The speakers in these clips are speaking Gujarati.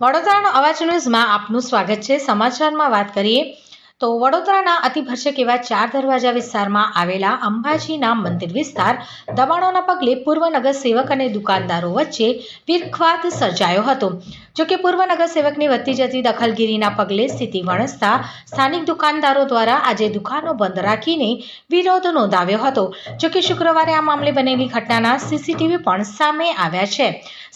વડોદરાનો અવાજ ન્યૂઝમાં આપનું સ્વાગત છે. સમાચારમાં વાત કરીએ તો વડોદરાના અતિભર્ષક એવા ચાર દરવાજા વિસ્તારમાં આવેલા અંબાજીના મંદિર વિસ્તાર દબાણોના પગલે પૂર્વ નગરસેવક અને દુકાનદારો વચ્ચે વિખવાદ સર્જાયો હતો. જોકે પૂર્વ નગરસેવકની વધતી જતી દખલગીરીના પગલે સ્થિતિ વણસતા સ્થાનિક દુકાનદારો દ્વારા આજે દુકાનો બંધ રાખીને વિરોધ નોંધાવ્યો હતો. જોકે શુક્રવારે આ મામલે બનેલી ઘટનાના સીસીટીવી પણ સામે આવ્યા છે.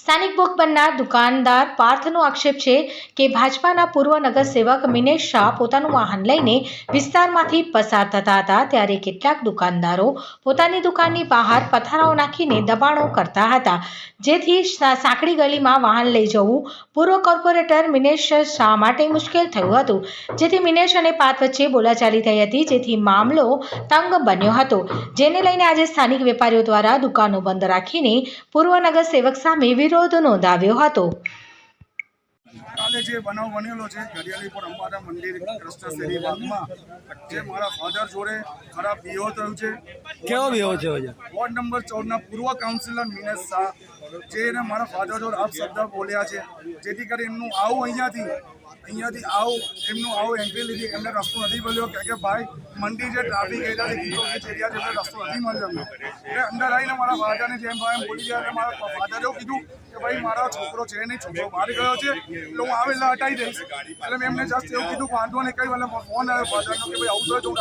સ્થાનિક ભોગ બનનાર દુકાનદાર પાર્થનો આક્ષેપ છે કે ભાજપાના પૂર્વ નગરસેવક મિનેશ શાહ પોતાનું વાહન લઈને વિસ્તારમાંથી પસાર થતા હતા. ત્યારે કેટલાક દુકાનદારો પોતાની દુકાનની બહાર પથારાઓ નાખીને દબાણો કરતા હતા. જેથી સાંકડી ગલીમાં વાહન લઈ જવું પૂર્વ કોર્પોરેટર મિનેશ શાહ માટે મુશ્કેલ થયું હતું. જેથી મિનેશ અને પાર્થ વચ્ચે બોલાચાલી થઈ હતી. જેથી મામલો તંગ બન્યો હતો. જેને લઈને આજે સ્થાનિક વેપારીઓ દ્વારા દુકાનો બંધ રાખીને પૂર્વ નગરસેવક સામે વિરોધ નોંધાવ્યો હતો. કાલે જે બનાવ બનેલો છે ઘડિયાળીપુર અંબાડા મંદિર કૃષ્ણ શેરી બાગમાં જે મારા ફાધર જોડે ખરાબ બિહેવ થયો છે. કેવો બેવો છે? વોર્ડ નંબર ચૌદના પૂર્વ કાઉન્સિલર મિનેશ શાહ જેને મારા ફાધર જોડે આપ શબ્દ બોલ્યા છે, જેથી કરી એમનું આવું અહીંયાથી અહીંયાથી આવું, એમનું આવું એન્ટ્રી લીધી, એમને રસ્તો નથી મળ્યો, કે કે ભાઈ, મંડી જે ટ્રાફિક એરિયા છે એમને રસ્તો નથી મળ્યો. એટલે અંદર આવીને મારા ફાધરને જેમ ભાઈ બોલી ગયા, એટલે મારા ફાધરે એવું કીધું કે ભાઈ, મારો છોકરો છે નહીં, છોકરો બહાર ગયો છે, એટલે હું આવે એટલે હટાવી દઈશ. એટલે મેં એમને જસ્ટ એવું કીધું, વાંધો નહીં, કઈ એટલે ફોન આવ્યો ફાધરનો કે ભાઈ, આવું થયું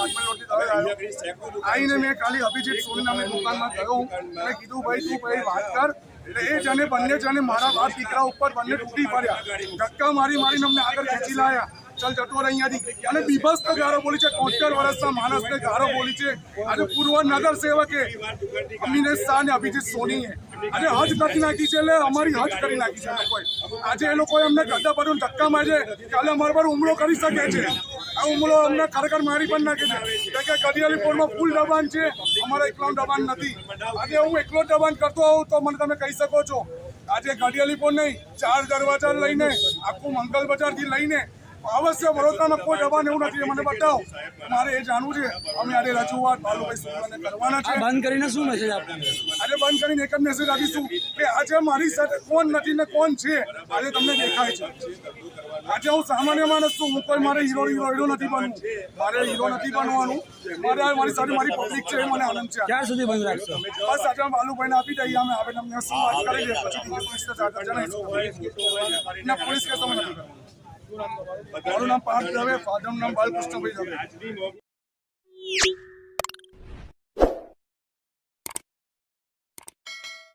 આવીને મેં ખાલી અભિજીત સોની નામની દુકાનમાં ગયો અને કીધું, ભાઈ, તું ભાઈ વાત કર એ જણે બંને જણે મારા બાપ દીકરા ઉપર બંને તૂટી પડ્યા. ધક્કા મારી મારીને અમને આગળ ખેંચી લાયા. ચાલ જતો રહે અહીંયાથી. અને બીભત્સ ગારો બોલી છે, તોતેર વર્ષના માણસને ગારો બોલી છે. આજે પૂર્વ નગર સેવકે અમિનેશ શાહ ને અભિજીત સોનીએ આજે હજ કરી નાખી છે, એટલે અમારી હજ કરી નાખી છે લોકોએ. આજે એ લોકોએ અમને ગદ્દા પર ધક્કા મારે કાલે અમારા પર હુમલો કરી શકે છે. આ હુમલો અમને ખરેખર મારી પણ નાખે છે. કે કે ગડિયાલી પોળમાં ફૂલ દબાણ છે. અમારા એકલો દબાણ નથી. આજે હું એકલો દબાણ કરતો હોઉં તો મને તમે કહી શકો છો. આજે ઘડિયાળી પોર નહીં, ચાર દરવાજા લઈને, આખું મંગલ બજારથી લઈને અવશ્ય વડોદરામાં કોઈ દબાણ એવું નથી મને બતાવો. મારે એ જાણવું છે. અમે આજે રજૂઆત બાલુભાઈ સુરવાને કરવાના છે. બંધ કરીને શું મેસેજ આપવાનો આજે બંધ કરીને એક જ મેસેજ આપીશું કે આજે મારી સાથે કોણ નથી ને કોણ છે આજે તમને દેખાય છે. આજે હું સામાન્ય માણસ છું હું કોઈ મારે હીરો હીરો હીરો નથી બનવું. મારે હીરો નથી બનવાનું. મારે મારી સાથે મારી પબ્લિક છે એ મને આનંદ છે. ક્યાં સુધી બંધ રાખશો? બસ આજે અમે બાલુભાઈને આપી દઈએ અમે હવે તમને શું વાત કરી દઈએ પછી દિલ્હી જણાવીશું. પોલીસ કેસ અમે નથી કરવાનું. મારું નામ પાર્થ દવે ફાધરનું નામ બાલકૃષ્ણભાઈ દવે.